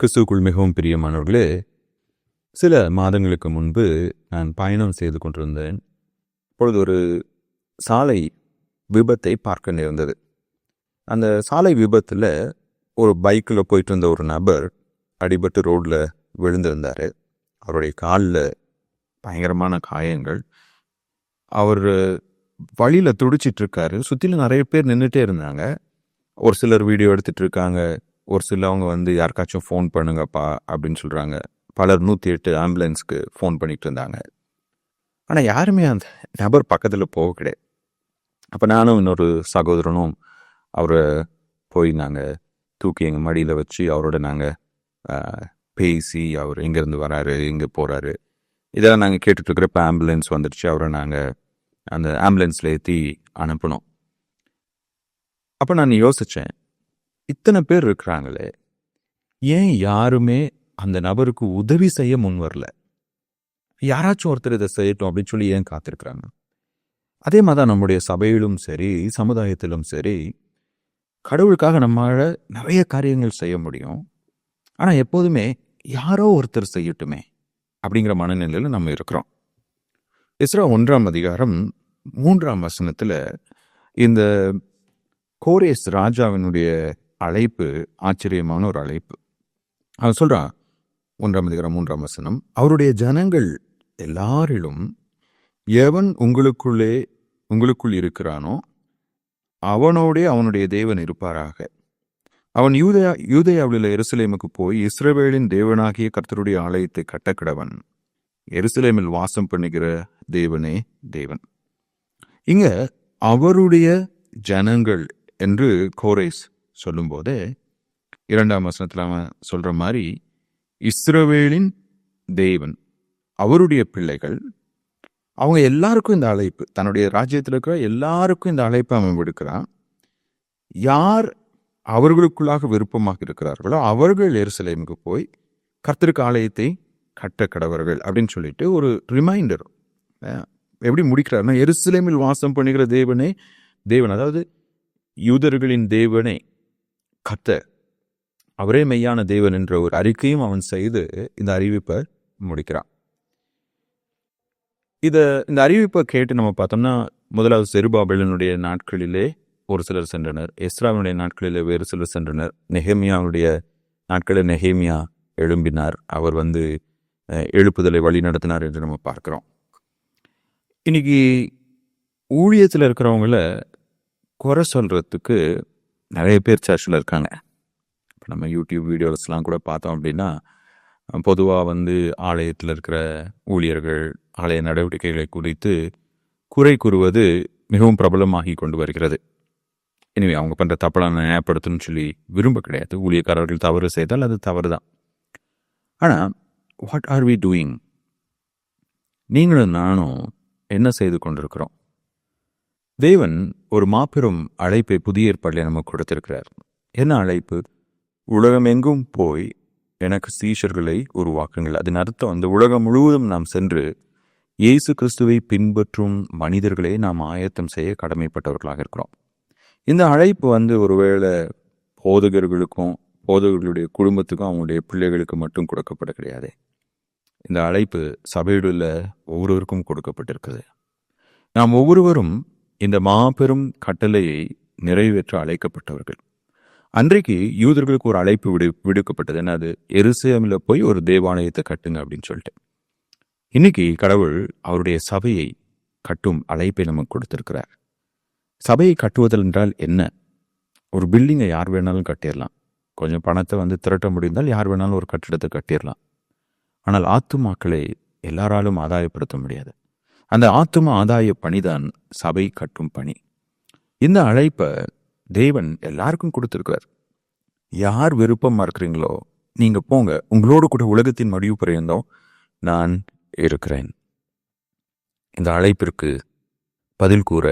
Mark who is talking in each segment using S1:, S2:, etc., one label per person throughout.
S1: கிறிஸ்துவுக்குள் மிகவும் பிரியமானவர்களே சில மாதங்களுக்கு முன்பு நான் பயணம் செய்து கொண்டிருந்தேன். அப்பொழுது ஒரு சாலை விபத்தை பார்க்க நேர்ந்தது. அந்த சாலை விபத்தில் ஒரு பைக்கில் போயிட்டு இருந்த ஒரு நபர் அடிபட்டு ரோட்டில் விழுந்திருந்தார். அவருடைய காலில் பயங்கரமான காயங்கள். அவர் வழியில் துடிச்சிட்ருக்காரு சுற்றிலும் நிறைய பேர் நின்றுட்டே இருந்தாங்க. ஒரு சிலர் வீடியோ எடுத்துகிட்டு இருக்காங்க. ஒரு சிலவங்க வந்து யாருக்காச்சும் ஃபோன் பண்ணுங்கப்பா அப்படின்னு சொல்கிறாங்க பலர் நூற்றி எட்டு ஆம்புலன்ஸ்க்கு ஃபோன் பண்ணிகிட்டு இருந்தாங்க. ஆனால் யாருமே அந்த நபர் பக்கத்தில் போக கிடையாது. அப்போ நானும் இன்னொரு சகோதரனும் அவரை போய் நாங்கள் தூக்கி எங்கள் மடியில் வச்சு அவரோட நாங்கள் பேசி அவர் எங்கேருந்து வராரு எங்கே போகிறாரு இதெல்லாம் நாங்கள் கேட்டுட்ருக்கிறப்ப ஆம்புலன்ஸ் வந்துடுச்சு அவரை நாங்கள் அந்த ஆம்புலன்ஸில் ஏற்றி அனுப்பினோம். அப்போ நான் யோசித்தேன் இத்தனை பேர் இருக்கிறாங்களே. ஏன் யாருமே அந்த நபருக்கு உதவி செய்ய முன் வரல? யாராச்சும் ஒருத்தர் இதை செய்யட்டும் அப்படின்னு சொல்லி ஏன் காத்திருக்கிறாங்க? அதே மாதிரி தான் நம்முடைய சபையிலும் சரி சமுதாயத்திலும் சரி கடவுளுக்காக நம்மளால் நிறைய காரியங்கள் செய்ய முடியும். ஆனால் எப்போதுமே யாரோ ஒருத்தர் செய்யட்டுமே அப்படிங்கிற மனநிலையில் நம்ம இருக்கிறோம். இஸ்ரா ஒன்றாம் அதிகாரம் மூன்றாம் வசனத்தில் இந்த கோரேஸ் ராஜாவினுடைய அழைப்பு ஆச்சரியமான ஒரு அழைப்பு. அவன் சொல்றான் ஒன்றாம் அதிகாரம் மூன்றாம் வசனம் அவருடைய ஜனங்கள் எல்லாரிலும் எவன் உங்களுக்குள்ளே உங்களுக்குள் இருக்கிறானோ அவனோடே அவனுடைய தேவன் இருப்பாராக. அவன் யூதயா யூதயாவில் எருசலேமுக்கு போய் இஸ்ரவேலின் தேவனாகிய கர்த்தருடைய ஆலயத்தை கட்டக்கிடவன். எருசலேமில் வாசம் பண்ணுகிற தேவனே தேவன். இங்க அவருடைய ஜனங்கள் என்று கோரேஸ் சொல்லும்போதே இரண்டாம் வசனத்தில் அவன் சொல்கிற மாதிரி இஸ்ரோவேலின் தேவன் அவருடைய பிள்ளைகள் அவங்க எல்லாருக்கும் இந்த அழைப்பு தன்னுடைய ராஜ்யத்தில் இருக்கிற எல்லாருக்கும் இந்த அழைப்பை அவன் விடுக்கிறான். யார் அவர்களுக்குள்ளாக விருப்பமாக இருக்கிறார்களோ அவர்கள் எருசலேமுக்கு போய் கர்த்தருக்கு ஆலயத்தை கட்ட கடவர்கள் அப்படின்னு சொல்லிட்டு ஒரு ரிமைண்டர் எப்படி முடிக்கிறாருன்னா எருசலேமில் வாசம் பண்ணுகிற தேவனே தேவன் அதாவது யூதர்களின் தேவனே கத்தர் அவரே மெய்யான தேவன் என்ற ஒரு அறிக்கையும் அவன் செய்து இந்த அறிவிப்பை முடிக்கிறான். இதை இந்த அறிவிப்பை கேட்டு நம்ம பார்த்தோம்னா முதலாவது செருபாபேலனுடைய நாட்களிலே ஒரு சிலர் சென்றனர். எஸ்ராவினுடைய நாட்களிலே வேறு சிலர் சென்றனர். நெஹேமியாவுடைய நாட்களில் நெஹேமியா எழும்பினார். அவர் வந்து எழுப்புதலை வழி நடத்தினார் என்று நம்ம பார்க்குறோம். இன்னைக்கு ஊழியத்தில் இருக்கிறவங்கள குறை சொல்கிறதுக்கு நிறைய பேர் சர்ச்சில் இருக்காங்க. இப்போ நம்ம யூடியூப் வீடியோஸ்லாம் கூட பார்த்தோம் அப்படின்னா பொதுவாக வந்து ஆலயத்தில் இருக்கிற ஊழியர்கள் ஆலய நடவடிக்கைகளை குறித்து குறை கூறுவது மிகவும் பிரபலமாகி கொண்டு வருகிறது. எனவே அவங்க பண்ணுற தப்பெல்லாம் நியாயப்படுத்தணும்னு சொல்லி விரும்ப கிடையாது. ஊழியக்காரர்கள் தவறு செய்தால் அது தவறு தான் ஆனால் வாட் ஆர் வி டூயிங் நீங்களும் நானும் என்ன செய்து கொண்டிருக்கிறோம்? தேவன் ஒரு மாபெரும் அழைப்பை புதிய ஏற்பாட்டில் நமக்கு கொடுத்திருக்கிறார். என்ன அழைப்பு? உலகம் எங்கும் போய் எனக்கு சீஷர்களை உருவாக்குங்கள். அதன் அர்த்தம் அந்த உலகம் முழுவதும் நாம் சென்று இயேசு கிறிஸ்துவை பின்பற்றும் மனிதர்களை நாம் ஆயத்தம் செய்ய கடமைப்பட்டவர்களாக இருக்கிறோம். இந்த அழைப்பு வந்து ஒருவேளை போதகர்களுக்கும் போதகர்களுடைய குடும்பத்துக்கும் அவங்களுடைய பிள்ளைகளுக்கு மட்டும் கொடுக்கப்பட கிடையாது. இந்த அழைப்பு சபையில் உள்ள ஒவ்வொருவருக்கும் கொடுக்கப்பட்டிருக்குது நாம் ஒவ்வொருவரும் இந்த மாபெரும் கட்டளையை நிறைவேற்ற அழைக்கப்பட்டவர்கள். அன்றைக்கு யூதர்களுக்கு ஒரு அழைப்பு விடு விடுக்கப்பட்டது. என்ன அது? எருசலேமில் போய் ஒரு தேவாலயத்தை கட்டுங்க அப்படின்னு சொல்லிட்டு. இன்னைக்கு கடவுள் அவருடைய சபையை கட்டும் அழைப்பை நமக்கு கொடுத்திருக்கிறார். சபையை கட்டுவதல் என்றால் என்ன? ஒரு பில்டிங்கை யார் வேணாலும் கட்டிடலாம். கொஞ்சம் பணத்தை வந்து திரட்ட முடிந்தால் யார் வேணாலும் ஒரு கட்டிடத்தை கட்டிடலாம். ஆனால் ஆத்துமாக்களை எல்லாராலும் ஆதாயப்படுத்த முடியாது. அந்த ஆத்தும ஆதாய பணிதான் சபை கட்டும் பணி. இந்த அழைப்பை தேவன் எல்லாருக்கும் கொடுத்துருக்கிறார். யார் விருப்பமாக இருக்கிறீங்களோ நீங்கள் போங்க. உங்களோடு கூட உலகத்தின் முடிவு பரியந்தம் நான் இருக்கிறேன். இந்த அழைப்பிற்கு பதில் கூற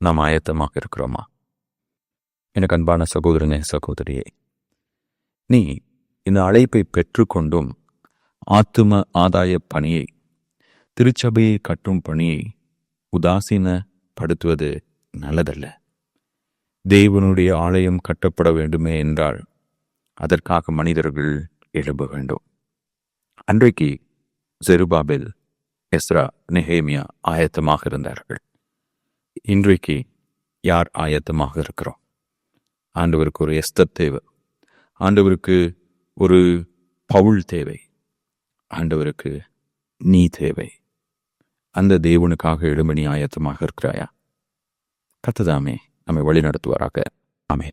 S1: நாம் ஆயத்தமாக இருக்கிறோமா? எனக்கு அன்பான சகோதரனே சகோதரியே நீ இந்த அழைப்பை பெற்றுக்கொண்டும் ஆத்தும ஆதாய பணியை திருச்சபையை கட்டும் பணியை உதாசீனப்படுத்துவது நல்லதல்ல. தேவனுடைய ஆலயம் கட்டப்பட வேண்டுமே என்றால் அதற்காக மனிதர்கள் எழுப வேண்டும். அன்றைக்கு ஜெருபாபெல் எஸ்ரா நெஹேமியா ஆயத்தமாக இருந்தார்கள். இன்றைக்கு யார் ஆயத்தமாக இருக்கிறோம்? ஆண்டவருக்கு ஒரு எஸ்தர் தேவை. ஆண்டவருக்கு ஒரு பவுல் தேவை. ஆண்டவருக்கு நீ தேவை. அந்த தேவனுக்காக எழுமணி ஆயத்தமாக இருக்கிறாயா கத்ததாமே நம்மை வழிநடத்துவாராக. ஆமே